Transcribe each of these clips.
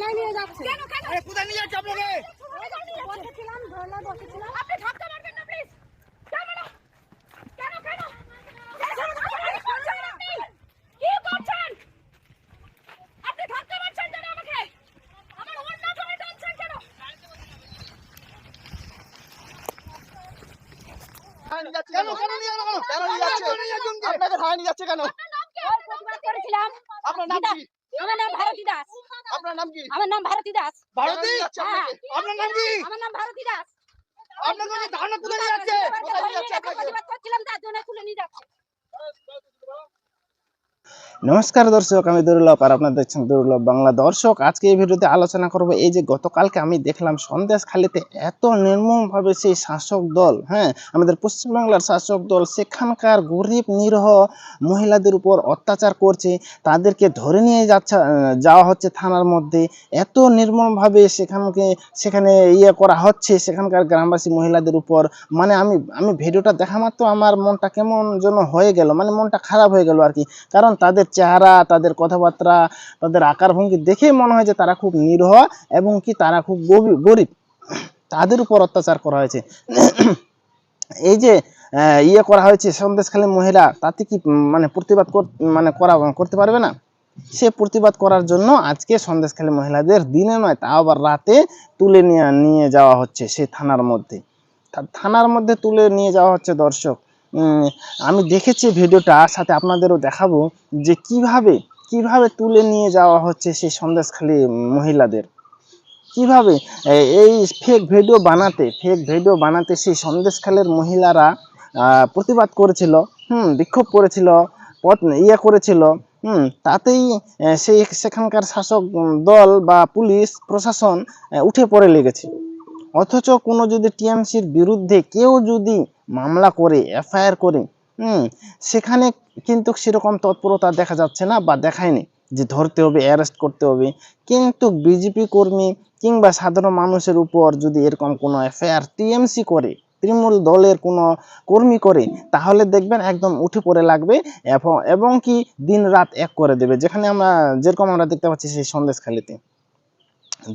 থানায় নিয়ে যাচ্ছে। কেন কেন? আরে কোথায় নিয়ে যাচ্ছে আপনাকে? বসেছিলাম ধরলা বসেছিলাম আপনি ঢাকতে পারবেন না প্লিজ আপনার নাম কি? করেছিলাম আপনার নাম কি? আমার নাম ভারতী দাস। আপনার নাম কি? আমার নাম ভারতী দাস। ভারতী? নিয়ে আপনার নাম কি? আমার নাম ভারতী দাস। আপনার ধারণা কোথায় নিয়ে যাচ্ছে আপনাকে? প্রতিবাদ করছিলাম তার জন্য তুলে নিয়ে যাচ্ছে নমস্কার দর্শক, আমি দুর্লভ আর আপনারা দেখছেন দুর্লভ বাংলা। দর্শক, আজকে এই ভিডিওতে আলোচনা করব এই যে গতকালকে আমি দেখলাম সন্দেশখালিতে এত নির্মমভাবে সেই শাসক দল হ্যাঁ আমাদের পশ্চিমবাংলার শাসক দল সেখানকার গরিব, নিরহ মহিলাদের উপর অত্যাচার করছে, তাদেরকে ধরে নিয়ে যাচ্ছে যাওয়া হচ্ছে থানার মধ্যে। এত নির্মমভাবে সেখানকে, সেখানে ইয়ে করা হচ্ছে সেখানকার গ্রামবাসী মহিলাদের উপর। মানে আমি আমি ভিডিওটা দেখা মাত্র আমার মনটা কেমন যেন হয়ে গেল মানে মনটা খারাপ হয়ে গেল আর কি। কারণ তাদের চেহারা, তাদের কথাবার্তা, তাদের আকার ভঙ্গি দেখেই মনে হয় যে তারা খুব নিরহ এবং কি তারা খুব গরিব। তাদের উপর অত্যাচার করা হয়েছে। এই যে ইয়ে করা হয়েছে সন্দেশখালী মহিলা, তাতে কি মানে প্রতিবাদ মানে করা, করতে পারবে না? সে প্রতিবাদ করার জন্য আজকে সন্দেশখালী মহিলাদের দিনে নয় তাও আবার রাতে তুলে নিয়ে নিয়ে যাওয়া হচ্ছে সেই থানার মধ্যে। থানার মধ্যে তুলে নিয়ে যাওয়া হচ্ছে দর্শক। আমি দেখেছি ভিডিওটা সাথে আপনাদেরও দেখাবো যে কীভাবে কীভাবে তুলে নিয়ে যাওয়া হচ্ছে সেই সন্দেশখালী মহিলাদের। কীভাবে এই ফেক ভিডিও বানাতে ফেক ভিডিও বানাতে সেই সন্দেশখালের মহিলারা প্রতিবাদ করেছিল, হুম, বিক্ষোভ করেছিল, পথ ইয়ে করেছিল, হুম, তাতেই সেই সেখানকার শাসক দল বা পুলিশ, প্রশাসন উঠে পড়ে লেগেছে। অথচ কোনো যদি টিএমসির বিরুদ্ধে কেউ যদি মামলা করে, এফআইআর করে, হুম, সেখানে কিন্তু সেরকম তৎপরতা দেখা যাচ্ছে না বা দেখায়নি যে ধরতে হবে, অ্যারেস্ট করতে হবে। কিন্তু বিজেপি কর্মী কিংবা সাধারণ মানুষের উপর যদি এরকম কোনো এফআইআর টিএমসি করে, তৃণমূল দলের কোনো কর্মী করে, তাহলে দেখবেন একদম উঠে পড়ে লাগবে এবং কি দিন রাত এক করে দেবে। যেখানে আমরা, যেরকম আমরা দেখতে পাচ্ছি সেই সন্দেশখালিতে।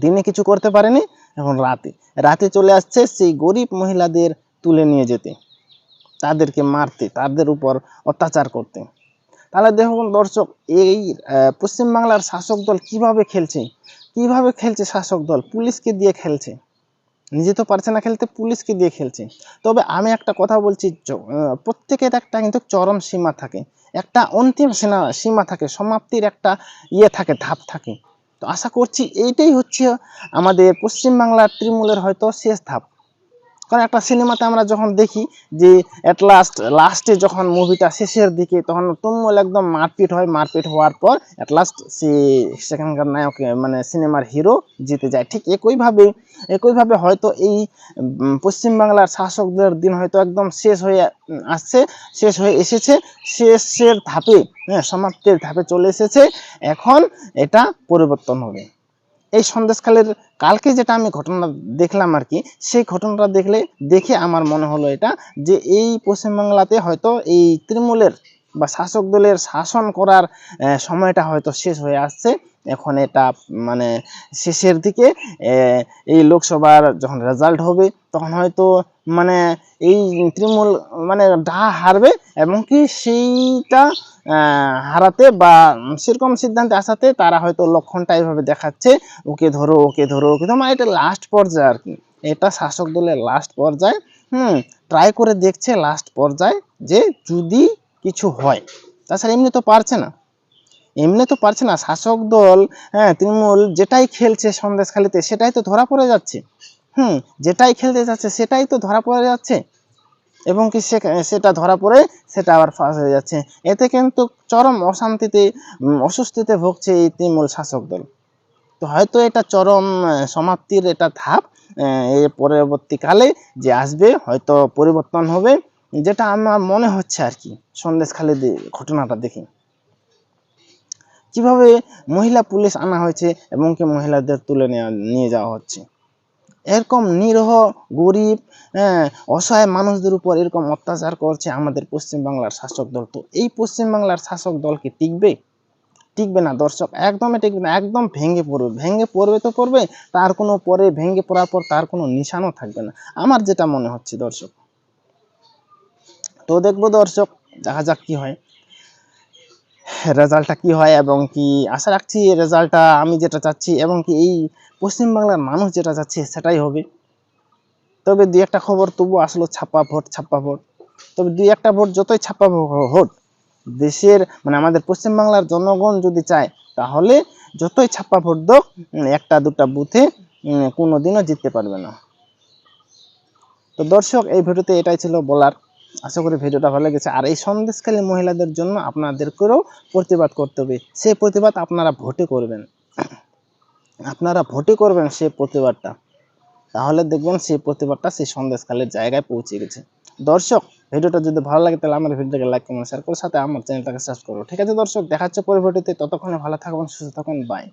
দিনে কিছু করতে পারেনি এখন রাতে। রাতে চলে আসছে সেই গরিব মহিলাদের তুলে নিয়ে যেতে। তাদেরকে মারতে, তাদের উপর অত্যাচার করতে। তাহলে দেখুন দর্শক, এই পশ্চিমবাংলার শাসক দল কীভাবে খেলছে? কীভাবে খেলছে শাসক দল? পুলিশকে দিয়ে খেলছে। নিজে তো পারছে না খেলতে, পুলিশকে দিয়ে খেলছে। তবে আমি একটা কথা বলছি প্রত্যেকের একটা কিন্তু চরম সীমা থাকে। একটা অন্তিম সীমা থাকে, সমাপ্তির একটা ইয়ে থাকে, ধাপ থাকে। তো আশা করছি এইটাই হচ্ছে আমাদের পশ্চিমবাংলার তৃণমূলের হয়তো শেষ ধাপ। কারণ একটা সিনেমাতে আমরা যখন দেখি যে অ্যাট লাস্ট লাস্টে যখন মুভিটা শেষের দিকে তখন তুমুল একদম মারপিট হয়, মারপিট হওয়ার পর অ্যাট লাস্ট সে সেখানকার নায়ক মানে সিনেমার হিরো জিতে যায়। ঠিক একইভাবে একইভাবে হয়তো এই পশ্চিমবাংলার শাসকদের দিন হয়তো একদম শেষ হয়ে আসছে, শেষ হয়ে এসেছে, শেষের ধাপে হ্যাঁ সমাপ্তির ধাপে চলে এসেছে। এখন এটা পরিবর্তন হবে। এই সন্দেশকালের কালকে যেটা আমি ঘটনা দেখলাম আর কি, সেই ঘটনাটা দেখলে, দেখে আমার মনে হলো এটা যে এই পশ্চিমবাংলাতে হয়তো এই তৃণমূলের বা শাসক দলের শাসন করার সময়টা হয়তো শেষ হয়ে আসছে। এখন এটা মানে শেষের দিকে এই লোকসভার যখন রেজাল্ট হবে, তখন হয়তো মানে এই তৃণমূল মানে ডা হারবে এবং কি সেইটা হারাতে বা সেরকম সিদ্ধান্তে আসাতে তারা হয়তো লক্ষণটা এইভাবে দেখাচ্ছে, ওকে ধরো ওকে ধরো ওকে ধরো মানে এটা লাস্ট পর্যায়ে আর কি। এটা শাসক দলের লাস্ট পর্যায়ে, হুম ট্রাই করে দেখছে লাস্ট পর্যায়ে যে যদি কিছু হয়। তাছাড়া এমনি তো পারছে না। এমনি তো পারছে না। শাসক দল হ্যাঁ তৃণমূল যেটাই খেলছে সন্দেশখালিতে, সেটাই তো ধরা পড়ে যাচ্ছে। হুম, যেটাই খেলতে যাচ্ছে সেটাই তো ধরা পড়ে যাচ্ছে। এবং কি সেটা ধরা পড়ে সেটা আবার ফাঁস হয়ে যাচ্ছে। এতে কিন্তু চরম অশান্তিতে অস্বস্তিতে ভুগছে এই তৃণমূল শাসক দল। তো হয়তো এটা চরম সমাপ্তির এটা ধাপ এর পরবর্তীকালে যে আসবে হয়তো পরিবর্তন হবে, যেটা আমার মনে হচ্ছে আর কি, সন্দেশখালী ঘটনাটা দেখে। কীভাবে মহিলা পুলিশ আনা হয়েছে এবং কি মহিলাদের তুলে নিয়ে যাওয়া হচ্ছে? এরকম নিরহ, গরিব হ্যাঁ অসহায় মানুষদের উপর এরকম অত্যাচার করছে আমাদের পশ্চিমবাংলার শাসক দল। তো এই পশ্চিমবাংলার শাসক দল কি টিকবে? টিকবে না, দর্শক। একদমই টিকবে না, একদম ভেঙে পড়বে। ভেঙে পড়বে তো পড়বে, তার কোনো পরে ভেঙে পড়ার পর তার কোনো নিশানও থাকবে না। আমার যেটা মনে হচ্ছে দর্শক, তো দেখব দর্শক, দেখা যাক কি হয়। রেজাল্টটা কি হয় এবং কি আশা রাখছি রেজাল্টটা আমি যেটা চাচ্ছি এবং কি এই পশ্চিমবাংলার মানুষ যেটা চাচ্ছে সেটাই হবে। তবে দু একটা খবর তবু আসলো ছাপ্পা ভোট ছাপ্পা ভোট। তবে দুই একটা ভোট যতই ছাপ্পা ভোট দেশের মানে আমাদের পশ্চিমবাংলার জনগণ যদি চায় তাহলে যতই ছাপ্পা ভোট উম, একটা দুটা বুথে উম, কোনোদিনও জিততে পারবে না। তো দর্শক এই ভিডিওতে এটাই ছিল বলার। আশা করি ভিডিওটা ভালো লেগেছে। আর এই সন্দেশখালী মহিলাদের জন্য আপনাদেরকেও প্রতিবাদ করতে হবে। সেই প্রতিবাদ আপনারা ভোটে করবেন। আপনারা ভোটে করবেন সেই প্রতিবাদটা। তাহলে দেখবেন সেই প্রতিবাদটা সেই সন্দেশখালের জায়গায় পৌঁছে গেছে। দর্শক, ভিডিওটা যদি ভালো লাগে তাহলে আমার ভিডিওটাকে লাইক কমেন্ট শেয়ার করে সাথে আমার চ্যানেলটাকে সাবস্ক্রাইব করো। ঠিক আছে দর্শক, দেখা হচ্ছে পরে ভিডিওতে ততক্ষণে ভালো থাকবেন, সুস্থ থাকুন বাই